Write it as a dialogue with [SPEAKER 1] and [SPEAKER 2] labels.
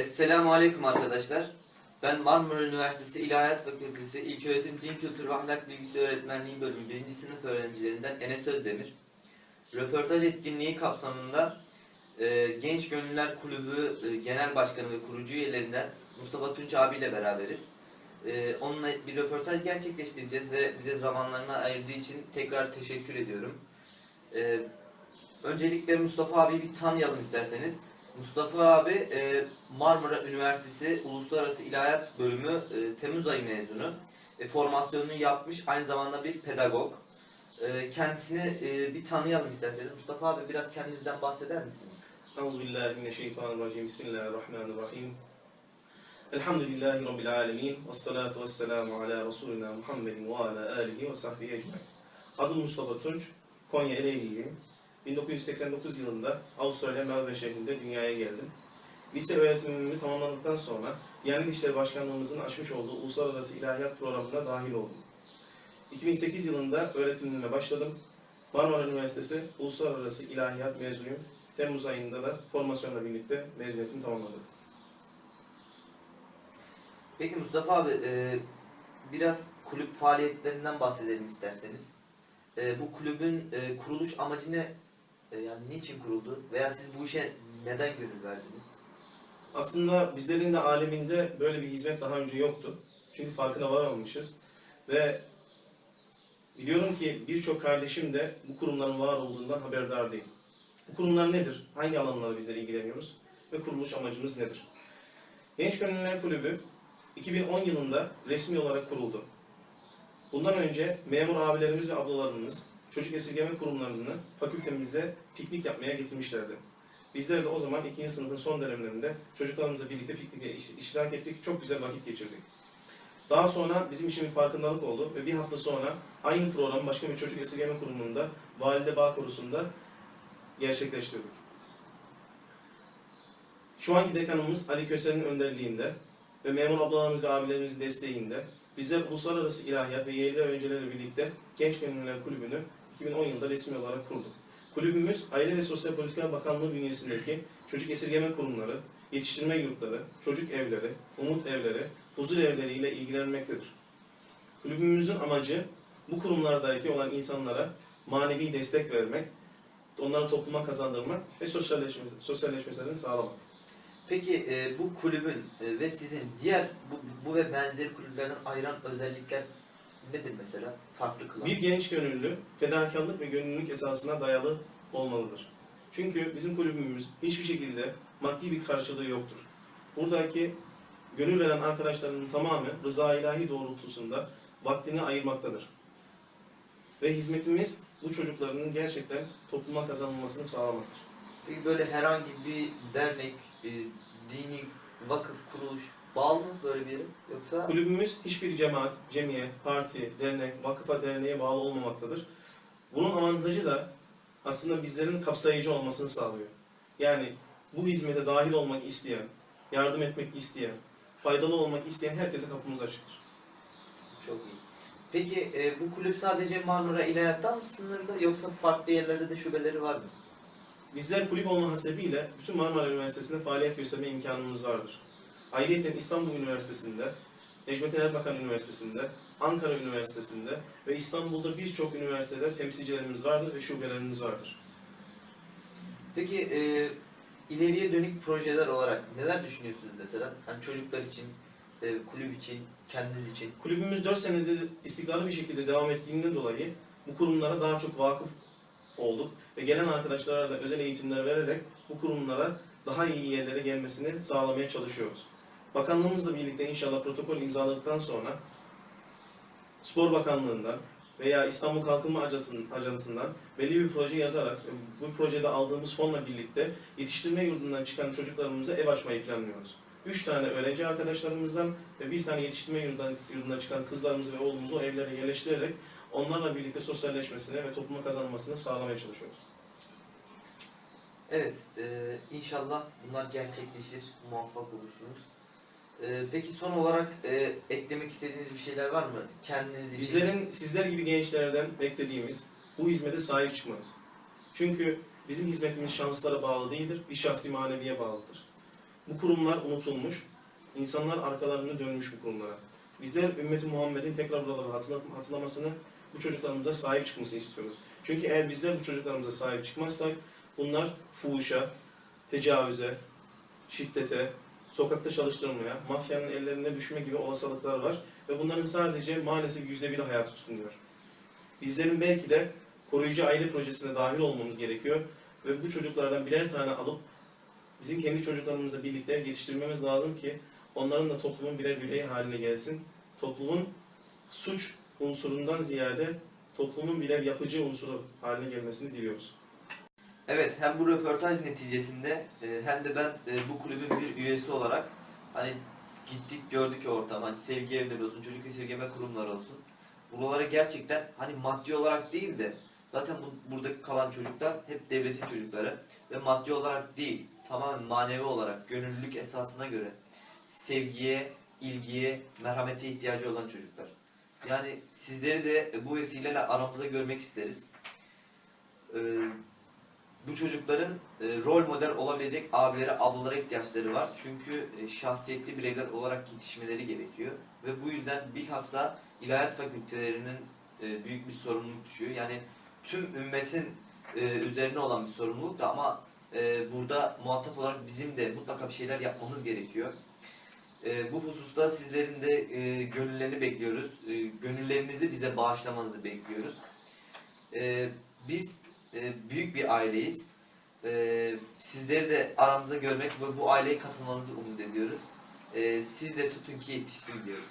[SPEAKER 1] Esselamu Aleyküm arkadaşlar. Ben Marmara Üniversitesi İlahiyat Fakültesi İlköğretim Din Kültürü ve Ahlak Bilgisi Öğretmenliği Bölümü 1. sınıf öğrencilerinden Enes Özdemir. Röportaj etkinliği kapsamında e, Genç Gönüller Kulübü e, Genel Başkanı ve kurucu üyelerinden Mustafa Tunç abiyle beraberiz. E, onunla bir röportaj gerçekleştireceğiz ve bize zamanlarını ayırdığı için tekrar teşekkür ediyorum. E, öncelikle Mustafa abiyi bir tanıyalım isterseniz. Mustafa abi e, Marmara Üniversitesi Uluslararası İlahiyat Bölümü e, Temmuz ayı mezunu. E, formasyonunu yapmış, aynı zamanda bir pedagog. Kendisini bir tanıyalım isterseniz. Mustafa abi biraz kendinizden bahseder misiniz?
[SPEAKER 2] Euzubillahimineşşeytanirracim. Bismillahirrahmanirrahim. Elhamdülillahi Rabbil alemin. Ve salatu ve selamu ala Resulina Muhammedin ve ala alihi ve sahbihi ecmaîn. Adım Mustafa Tunç. Konya Ereğliyim. 1989 yılında Avustralya Melbourne şehrinde dünyaya geldim. Lise öğretimimi tamamladıktan sonra Diyanet İşleri Başkanlığımızın açmış olduğu Uluslararası İlahiyat Programı'na dahil oldum. 2008 yılında öğretimime başladım. Marmara Üniversitesi Uluslararası İlahiyat mezunuyum. Temmuz ayında da formasyonla birlikte mezuniyetimi tamamladım.
[SPEAKER 1] Peki Mustafa abi e, biraz kulüp faaliyetlerinden bahsedelim isterseniz. E, bu kulübün e, kuruluş amacı ne? E, yani niçin kuruldu? Veya siz bu işe neden gönül verdiniz?
[SPEAKER 2] Aslında bizlerin de aleminde böyle bir hizmet daha önce yoktu. Çünkü farkına varamamışız. Ve biliyorum ki birçok kardeşim de bu kurumların var olduğundan haberdar değil. Bu kurumlar nedir? Hangi alanlarla bizler ilgileniyoruz? Ve kuruluş amacımız nedir? Genç Gönüllüler Kulübü 2010 yılında resmi olarak kuruldu. Bundan önce memur abilerimiz ve ablalarımız çocuk esirgeme kurumlarını fakültemize piknik yapmaya getirmişlerdi. Bizler de o zaman ikinci sınıfın son dönemlerinde çocuklarımızla birlikte pikniğe iş- iştirak ettik. Çok güzel vakit geçirdik. Daha sonra bizim için bir farkındalık oldu ve bir hafta sonra aynı programı başka bir çocuk esirgeme kurumunda Valide Bağ Korusu'nda gerçekleştirdik. Şu anki dekanımız Ali Köse'nin önderliğinde ve memur ablalarımız ve abilerimizin desteğinde bizler Uluslararası İlahiyat ve yerli öğrencilerle birlikte Genç Gönüllüler Kulübü'nü 2010 yılında resmi olarak kurduk. Kulübümüz Aile ve Sosyal Politikalar Bakanlığı bünyesindeki çocuk esirgeme kurumları, yetiştirme yurtları, çocuk evleri, umut evleri, huzur evleri ile ilgilenmektedir. Kulübümüzün amacı bu kurumlardaki olan insanlara manevi destek vermek, onları topluma kazandırmak ve sosyalleşme, sosyalleşmelerini sağlamak.
[SPEAKER 1] Peki e, bu kulübün e, ve sizin diğer bu, bu ve benzeri kulüplerden ayıran özellikler nedir mesela? Farklı kılan.
[SPEAKER 2] Bir genç gönüllü fedakarlık ve gönüllülük esasına dayalı olmalıdır. Çünkü bizim kulübümüz hiçbir şekilde maddi bir karşılığı yoktur. Buradaki gönül veren arkadaşlarının tamamı rıza ilahi doğrultusunda vaktini ayırmaktadır. Ve hizmetimiz bu çocukların gerçekten topluma kazanılmasını sağlamaktır.
[SPEAKER 1] Peki böyle herhangi bir dernek, e, dini vakıf, kuruluş bağlı mı böyle bir yere? Yoksa
[SPEAKER 2] Kulübümüz hiçbir cemaat, cemiyet, parti, dernek, vakıfa, derneğe bağlı olmamaktadır. Bunun avantajı da aslında bizlerin kapsayıcı olmasını sağlıyor. Yani bu hizmete dahil olmak isteyen, yardım etmek isteyen, faydalı olmak isteyen herkese kapımız açıktır.
[SPEAKER 1] çok iyi. Peki e, bu kulüp sadece Marmara İlahiyat'tan mı sınırlı yoksa farklı yerlerde de şubeleri var mı?
[SPEAKER 2] Bizler kulüp olma hasebiyle bütün Marmara Üniversitesi'nde faaliyet gösterme imkanımız vardır. Ayrıca İstanbul Üniversitesi'nde, Necmettin Erbakan Üniversitesi'nde, Ankara Üniversitesi'nde ve İstanbul'da birçok üniversitede temsilcilerimiz vardır ve şubelerimiz vardır.
[SPEAKER 1] Peki e, ileriye dönük projeler olarak neler düşünüyorsunuz mesela? Hani çocuklar için, e, kulüp için, kendiniz için.
[SPEAKER 2] Kulübümüz 4 senedir istikrarlı bir şekilde devam ettiğinden dolayı bu kurumlara daha çok vakıf olduk ve gelen arkadaşlara da özel eğitimler vererek bu kurumlara daha iyi yerlere gelmesini sağlamaya çalışıyoruz. Bakanlığımızla birlikte inşallah protokol imzaladıktan sonra Spor Bakanlığı'ndan veya İstanbul Kalkınma Ajansı'ndan belli bir proje yazarak e, bu projede aldığımız fonla birlikte yetiştirme yurdundan çıkan çocuklarımıza ev açmayı planlıyoruz. Üç tane öğrenci arkadaşlarımızdan ve bir tane yetiştirme yurdundan, yurdundan çıkan kızlarımızı ve oğlumuzu o evlere yerleştirerek onlarla birlikte sosyalleşmesini ve topluma kazanmasını sağlamaya çalışıyoruz.
[SPEAKER 1] Evet, e, inşallah bunlar gerçekleşir, muvaffak olursunuz. E, peki son olarak e, eklemek istediğiniz bir şeyler var mı? Kendiniz için.
[SPEAKER 2] Bizlerin sizler gibi gençlerden beklediğimiz bu hizmete sahip çıkmanız. Çünkü bizim hizmetimiz şanslara bağlı değildir, bir şahsi maneviye bağlıdır. Bu kurumlar unutulmuş. İnsanlar arkalarını dönmüş bu kurumlara. Bizler ümmeti Muhammed'in tekrar buraları hatırla- hatırlamasını, bu çocuklarımıza sahip çıkmasını istiyoruz. Çünkü eğer bizler bu çocuklarımıza sahip çıkmazsak bunlar fuhuşa, tecavüze, şiddete, sokakta çalıştırmaya, mafyanın ellerine düşme gibi olasılıklar var. Ve bunların sadece maalesef yüzde biri hayat tutunuyor. Bizlerin belki de koruyucu aile projesine dahil olmamız gerekiyor. Ve bu çocuklardan birer tane alıp bizim kendi çocuklarımızla birlikte yetiştirmemiz lazım ki onların da toplumun birer bireyi haline gelsin. Toplumun suç unsurundan ziyade toplumun birer yapıcı unsuru haline gelmesini diliyoruz.
[SPEAKER 1] Evet, hem bu röportaj neticesinde e, hem de ben e, bu kulübün bir üyesi olarak hani gittik gördük ortam, hani sevgi evleri olsun, çocuk esirgeme kurumları olsun. Buralara gerçekten hani maddi olarak değil de zaten bu, burada kalan çocuklar hep devletin çocukları ve maddi olarak değil, tamamen manevi olarak, gönüllülük esasına göre sevgiye, ilgiye, merhamete ihtiyacı olan çocuklar. Yani sizleri de bu vesileyle aramızda görmek isteriz. Ee, bu çocukların e, rol model olabilecek abilere, ablalara ihtiyaçları var. Çünkü e, şahsiyetli bireyler olarak yetişmeleri gerekiyor. Ve bu yüzden bilhassa ilahiyat fakültelerinin e, büyük bir sorumluluk düşüyor. Yani tüm ümmetin e, üzerine olan bir sorumluluk da ama e, burada muhatap olarak bizim de mutlaka bir şeyler yapmamız gerekiyor. E, bu hususta sizlerin de e, gönüllerini bekliyoruz. E, gönüllerinizi bize bağışlamanızı bekliyoruz. E, biz e, büyük bir aileyiz. E, sizleri de aramızda görmek ve bu aileye katılmanızı umut ediyoruz. E, siz de tutun ki yetişsin diyoruz.